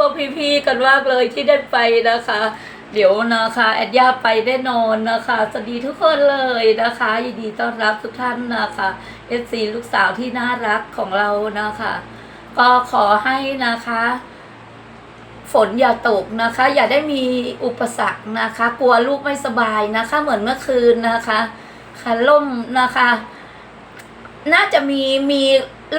วกพี่ๆกันมากเลยที่ได้ไปนะคะ เดี๋ยวนะคะแอดย่าไปแน่นอนนะคะสวัสดีทุกคนเลยนะคะยินดีต้อนรับทุกท่านนะคะเอซีลูกสาวที่น่ารักของเรานะคะ ก็ขอให้นะคะฝนอย่าตกนะคะ อย่าได้มีอุปสรรคนะคะ กลัวลูกไม่สบายนะคะ เหมือนเมื่อคืนนะคะค่ะล่มนะคะ น่าจะมีมี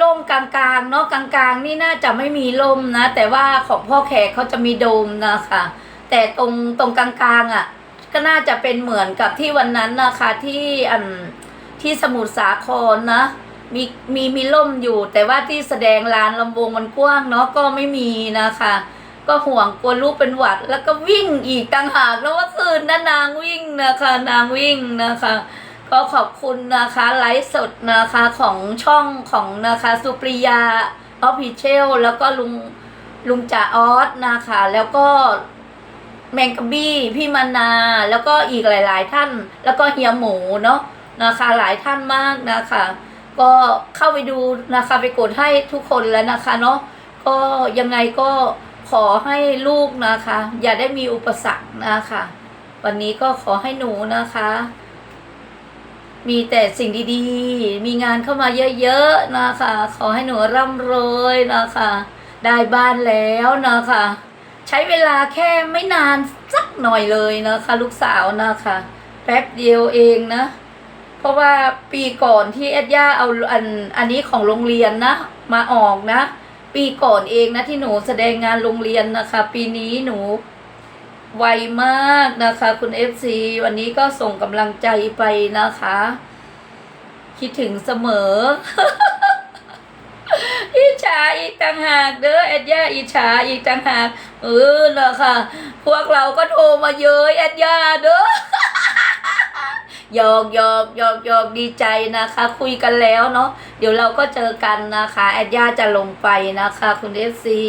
ล่มกลางๆเนาะกลางๆ นี่น่าจะไม่มีล่มนะ แต่ว่าของพ่อแขกเขาจะมีโดมนะคะ แต่ตรงตรงกลางๆอะ ก็น่าจะเป็นเหมือนกับที่วันนั้นนะคะที่อันที่สมุทรสาครนะมีมีมีล่มอยู่ แต่ว่าที่แสดงลานลำวงมันกว้างเนาะก็ไม่มีนะคะ ก็ห่วงกลัวลูกเป็นหวัด แล้วก็วิ่งอีกต่างหากแล้วว่าคืนนะนางวิ่งนะคะ นางวิ่งนะคะ ก็ขอบคุณนะคะไลฟ์สดนะคะของช่องของนะคะสุปริยาออฟฟิเชียลแล้วก็ลุงลุงจ่าออสนะคะ แล้วก็แมงกะบี้พี่มานา แล้วก็อีกหลาย ๆ ท่าน แล้วก็เฮียหมูเนาะนะคะหลายท่านมากนะคะ ก็เข้าไปดูนะคะไปกดให้ทุกคนแล้วนะคะเนาะก็ยังไงก็ขอให้ลูกนะคะ อย่าได้มีอุปสรรคนะคะ วันนี้ก็ขอให้หนูนะคะ มีแต่สิ่งดีๆ มีงานเข้ามาเยอะๆนะคะ ขอให้หนูร่ำรวยนะคะ ได้บ้านแล้วนะคะ ใช้เวลาแค่ไม่นานสักหน่อยเลยนะคะ ลูกสาวนะคะ แป๊บเดียวเองนะ เพราะว่าปีก่อนที่แอดย่าเอาอันอันนี้ของโรงเรียนนะ มาออกนะ ปีก่อนเองนะที่หนูแสดงงานโรงเรียนนะคะ ปีนี้หนู ไวมากนะคะ คุณเอฟซีวันนี้ก็ส่งกำลังใจไปนะคะ คิดถึงเสมออิจฉาอีกต่างหากเด้อแอดย่าอิจฉาอีกต่างหากเออนะคะพวกเราก็โทรมาเย้ยแอดย่าเด้อหยอกหยอกหยอกหยอกดีใจนะคะ คุยกันแล้วเนาะเดี๋ยวเราก็เจอกันนะคะ แอดย่าจะลงไปนะคะ คุณเอฟซี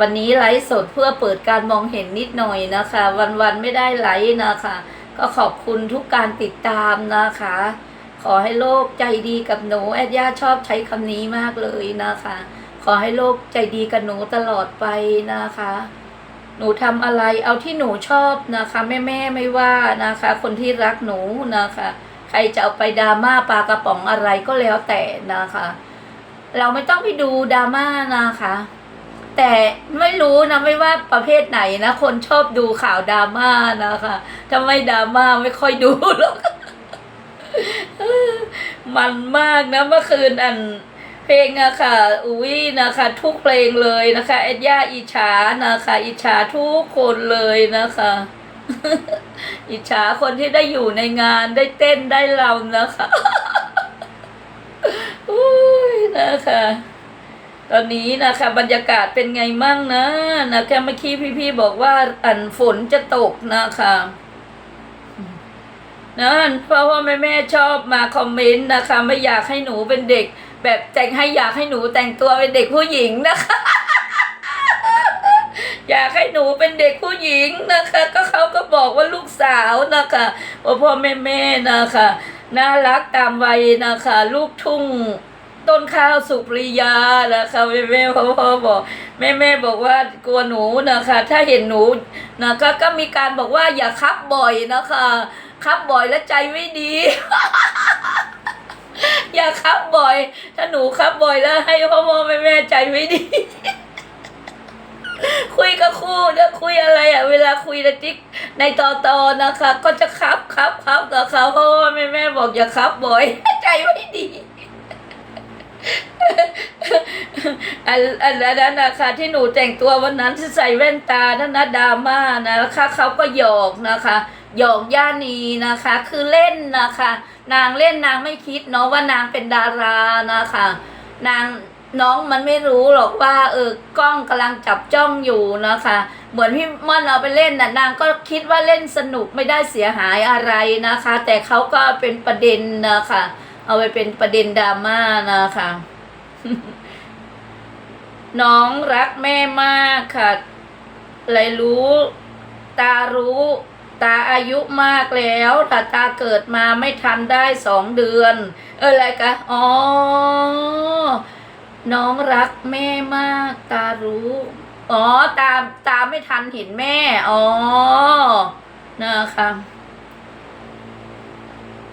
วันนี้ไลฟ์สดเพื่อเปิดการมองเห็นนิดหน่อยนะคะ วันๆไม่ได้ไลฟ์นะคะ ก็ขอบคุณทุกการติดตามนะคะ ขอให้โลกใจดีกับหนูแอดย่าชอบใช้คำนี้มากเลยนะคะ ขอให้โลกใจดีกับหนูตลอดไปนะคะ หนูทำอะไรเอาที่หนูชอบนะคะ แม่แม่ไม่ว่านะคะ คนที่รักหนูนะคะ ใครจะเอาไปดราม่าปลากระป๋องอะไรก็แล้วแต่นะคะ เราไม่ต้องไปดูดราม่านะคะ แต่ไม่รู้นะไม่ว่าประเภทไหนนะ คนชอบดูข่าวดราม่านะคะถ้าไม่ดราม่าไม่ค่อยดูหรอกมันมากนะเมื่อคืนอันเพลงอะค่ะอุ้ยนะคะ ทุกเพลงเลยนะคะเอ็ดย่าอิจฉานะคะอิจฉาทุกคนเลยนะคะ อิจฉาคนที่ได้อยู่ในงานได้เต้นได้รำนะคะอุ้ยนะคะ ตอนนี้นะคะบรรยากาศเป็นไงมั่งนะนะคะเมื่อกี้พี่ๆบอกว่าอันฝนจะตกนะคะนั่นเพราะว่าแม่แม่ๆชอบมาคอมเมนต์นะคะ ไม่อยากให้หนูเป็นเด็ก แบบแต่งให้อยากให้หนูแต่งตัวเป็นเด็กผู้หญิงนะคะ อยากให้หนูเป็นเด็กผู้หญิงนะคะ ก็เขาก็บอกว่าลูกสาวนะคะว่าพ่อแม่แม่ๆนะคะ น่ารักตามวัยนะคะ ลูกทุ่ง ต้นข้าวสุปริยานะคะแม่แม่พ่อพ่อบอกแม่แม่บอกว่ากลัวหนูนะคะ ถ้าเห็นหนูนะคะก็มีการบอกว่าอย่าคับบ่อยนะคะคับบ่อยแล้วใจไม่ดี อย่าคับบ่อย ถ้าหนูคับบ่อยแล้วให้พ่อพ่อแม่แม่ใจไม่ดีคุยกับครู่แล้วคุยอะไรอะเวลาคุยในติ๊กในตอตอนะคะ ก็จะคับคับคับกับเขาเพราะว่าแม่แม่บอกอย่าคับบ่อย ใจไม่ดี อันอันนั้นนะคะที่หนูแต่งตัววันนั้นที่ใส่แว่นตานั่นนะดราม่านะคะเขาก็หยอกนะคะหยอกย่านีนะคะ คือเล่นนะคะ นางเล่นนางไม่คิดเนาะว่านางเป็นดารานะคะ นางน้องมันไม่รู้หรอกว่า เออกล้องกำลังจับจ้องอยู่นะคะ เหมือนพี่ม่อนเอาไปเล่นน่ะนางก็คิดว่าเล่นสนุกไม่ได้เสียหายอะไรนะคะ แต่เขาก็เป็นประเด็นนะคะ เอาไปเป็นประเด็นดราม่านะคะน้องรักแม่มากค่ะเลยรู้ ตารู้ ตาอายุมากแล้วแต่ตาเกิดมาไม่ทันได้สองเดือน เอออะไรกันอ๋อ น้องรักแม่มาก ตารู้ อ๋อ ตาตาไม่ทันเห็นแม่ อ๋อ นะคะ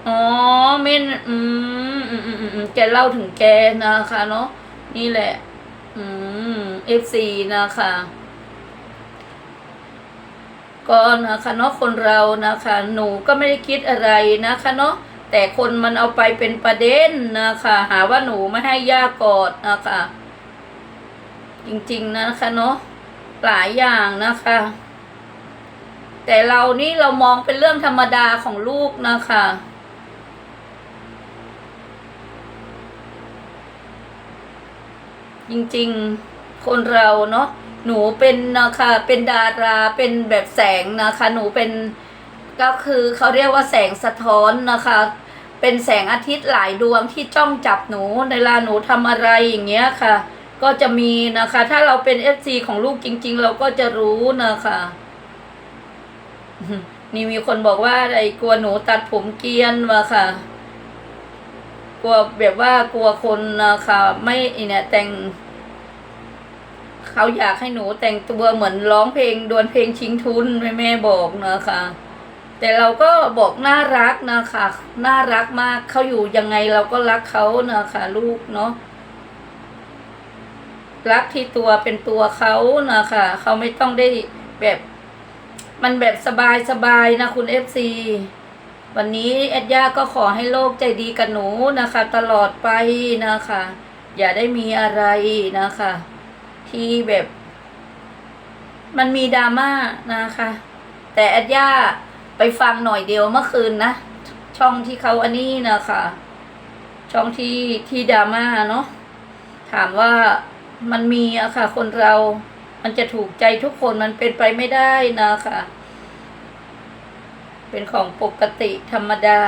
อ๋อ เม่นอืมอืมอืมอืมแกเล่าถึงแกนะคะเนาะนี่แหละ อืมเอฟซีนะคะก็นะคะเนาะคนเรานะคะ หนูก็ไม่ได้คิดอะไรนะคะเนาะแต่คนมันเอาไปเป็นประเด็นนะคะ หาว่าหนูไม่ให้ย่ากอดนะคะ จริงๆนะคะเนาะหลายอย่างนะคะ แต่เรานี่เรามองเป็นเรื่องธรรมดาของลูกนะคะ จริงๆคนเราเนาะหนูเป็นนะคะเป็นดาราเป็นแบบแสงนะคะ หนูเป็นก็คือเขาเรียกว่าแสงสะท้อนนะคะ เป็นแสงอาทิตย์หลายดวงที่จ้องจับหนูในเวลาหนูทำอะไรอย่างเงี้ยค่ะ ก็จะมีนะคะ ถ้าเราเป็นเอฟซีของลูกจริง ๆ เราก็จะรู้นะคะนี่มีคนบอกว่าไอ้กลัวหนูตัดผมเกรียนมาค่ะ กลัวแบบว่ากลัวคนนะคะไม่เนี่ยแต่ง เขาอยากให้หนูแต่งตัวเหมือนร้องเพลงดวลเพลงชิงทุนแม่แม่บอกนะคะ แต่เราก็บอกน่ารักนะคะน่ารักมากเขาอยู่ยังไงเราก็รักเขานะคะ ลูกเนาะรักที่ตัวเป็นตัวเขานะคะเขาไม่ต้องได้แบบ มันแบบสบายสบายๆนะคุณเอฟซีวันนี้แอดย่าก็ขอให้โลกใจดีกับหนูนะคะ ตลอดไปนะคะ อย่าได้มีอะไรนะคะ ที่แบบ มันมีดราม่านะคะ แต่แอดย่าไปฟังหน่อยเดียวเมื่อคืนนะ ช่องที่เขาอันนี้นะคะ ช่องที่ที่ดราม่าเนาะถามว่ามันมีอะค่ะ คนเรา มันจะถูกใจทุกคนมันเป็นไปไม่ได้นะคะ เป็นของปกติธรรมดา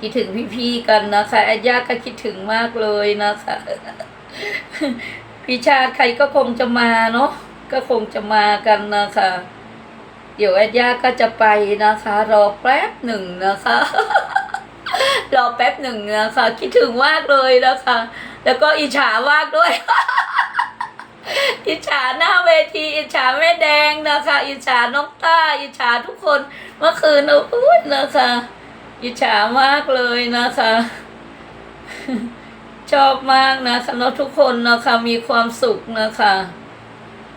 คิดถึงพี่ๆกันนะคะแอดย่าก็คิดถึงมากเลยนะคะ พี่ชาติใครก็คงจะมาเนาะก็คงจะมากันนะคะ เดี๋ยวแอดย่าก็จะไปนะคะ รอแป๊บหนึ่งนะคะ รอแป๊บหนึ่งนะคะ คิดถึงมากเลยนะคะ แล้วก็อิจฉามากด้วย อิจฉาหน้าเวทีอิจฉาแม่แดงนะคะ อิจฉาน้องต้าอิจฉาทุกคนเมื่อคืนโอ้ยนะคะ อิจฉามากเลยนะคะ ชอบมากนะคะเนาะทุกคนนะคะมีความสุขนะคะ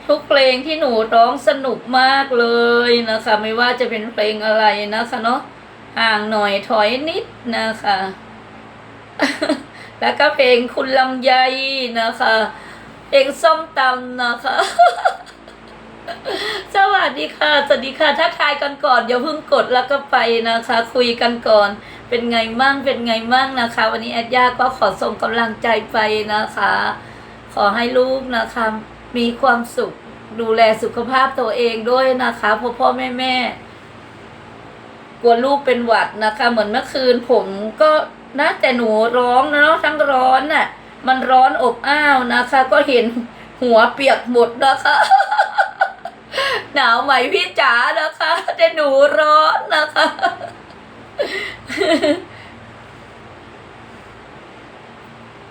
ทุกเพลงที่หนูร้องสนุกมากเลยนะคะ ไม่ว่าจะเป็นเพลงอะไรนะคะเนาะห่างหน่อยถอยนิดนะคะ แล้วก็เพลงคุณลำไยนะคะ เพลงส้มตำนะคะ สวัสดีค่ะ สวัสดีค่ะทักทายกันก่อนอย่าเพิ่งกดแล้วก็ไปนะคะ คุยกันก่อน เป็นไงมั่งเป็นไงมั่งนะคะ วันนี้แอดย่าก็ขอส่งกำลังใจไปนะคะ ขอให้ลูกนะคะ มีความสุขดูแลสุขภาพตัวเองด้วยนะคะพ่อพ่อแม่แม่กลัวลูกเป็นหวัดนะคะ เหมือนเมื่อคืนผมก็นะแต่หนูร้องนะเนาะทั้งร้อนน่ะ มันร้อนอบอ้าวนะคะ ก็เห็นหัวเปียกหมดนะคะ หนาวไหมพี่จ๋านะคะแต่หนูร้อนนะคะ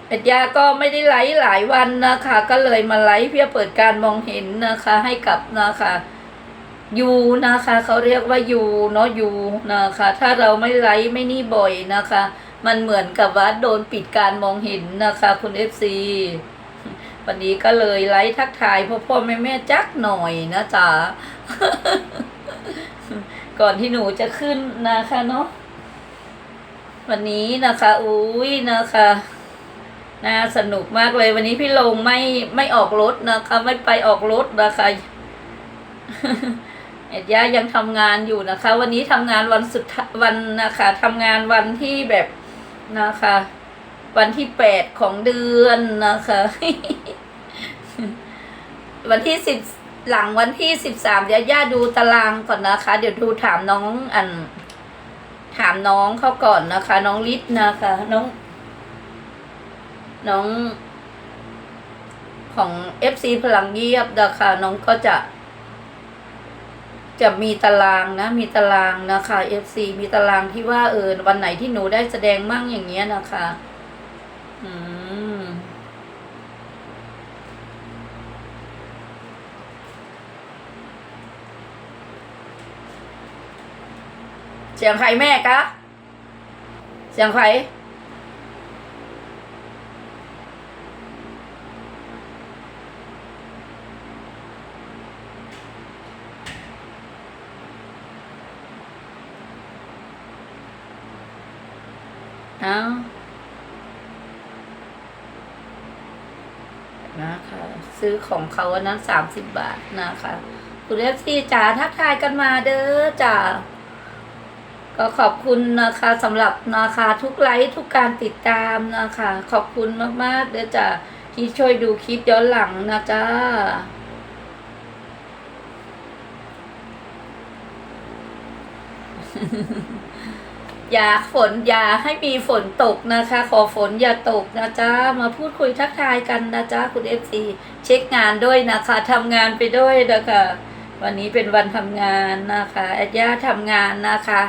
เอ็ดยาก็ไม่ได้ไลฟ์หลายวันนะคะ ก็เลยมาไลฟ์เพื่อเปิดการมองเห็นนะคะ ให้กับนะคะยูนะคะเขาเรียกว่ายูเนาะยูนะคะ ถ้าเราไม่ไลฟ์ไม่นี่บ่อยนะคะ มันเหมือนกับว่าโดนปิดการมองเห็นนะคะ คุณเอฟซีวันนี้ก็เลยไลฟ์ทักทายพ่อพ่อแม่แม่จักหน่อยนะจ๊ะ ก่อนที่หนูจะขึ้นนะคะเนาะวันนี้นะคะอุ้ยนะคะน่าสนุกมากเลยวันนี้พี่ลงไม่ไม่ออกรถนะคะ ไม่ไปออกรถนะคะเอ็ดย่ายังทำงานอยู่นะคะ วันนี้ทำงานวันสุดวันนะคะทำงานวันที่แบบนะคะ วันที่แปดของเดือนนะคะ วันที่สิบ หลังวันที่สิบสามเดี๋ยวย่าดูตารางก่อนนะคะ เดี๋ยวดูถามน้องอัน ถามน้องเขาก่อนนะคะ น้องลิศนะคะ น้อง น้อง ของ FC พลังเยียบนะคะน้องก็จะ จะมีตารางนะ มีตารางนะคะ FC มีตารางที่ว่าเออวันไหนที่หนูได้แสดงมั่งอย่างเงี้ยนะคะ อืม สียงใครแม่กะ เสียงใครเอานะคะ ซื้อของเขาวันนั้นสามสิบบาทนะคะ คุณเอฟซีจ๋าทักทายกันมาเด้อจ๋า ก็ขอบคุณนะคะสำหรับนะคะทุกไลค์ทุกการติดตามนะคะ ขอบคุณมากๆเดี๋ยวจะที่ช่วยดูคลิปย้อนหลังนะจ๊ะอย่าฝนอย่าให้มีฝนตกนะคะ ขอฝนอย่าตกนะจ๊ะมาพูดคุยทักทายกันนะจ๊ะคุณเอฟซีเช็คงานด้วยนะคะทำงานไปด้วยนะคะวันนี้เป็นวันทำงานนะคะแอดย่าทำงานนะคะ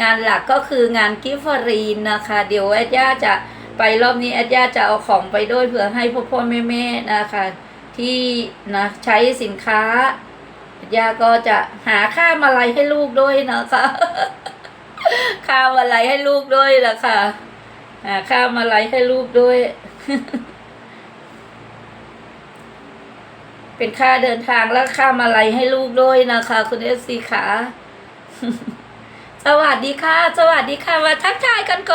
งานหลักก็คืองานกิฟต์รีนนะคะ เดี๋ยวแอดย่าจะไปรอบนี้แอดย่าจะเอาของไปด้วยเผื่อให้พ่อพ่อแม่แม่นะคะ ที่นะใช้สินค้าแอดย่าก็จะหาค่ามาลัยให้ลูกด้วยนะคะค่ามาลัยให้ลูกด้วยนะคะหาค่ามาลัยให้ลูกด้วย เป็นค่าเดินทางและค่ามาลัยให้ลูกด้วยนะคะ คุณเอสซีขา วัสดีค่ะ สวัสดีค่ะ มาทักทายกันก่อน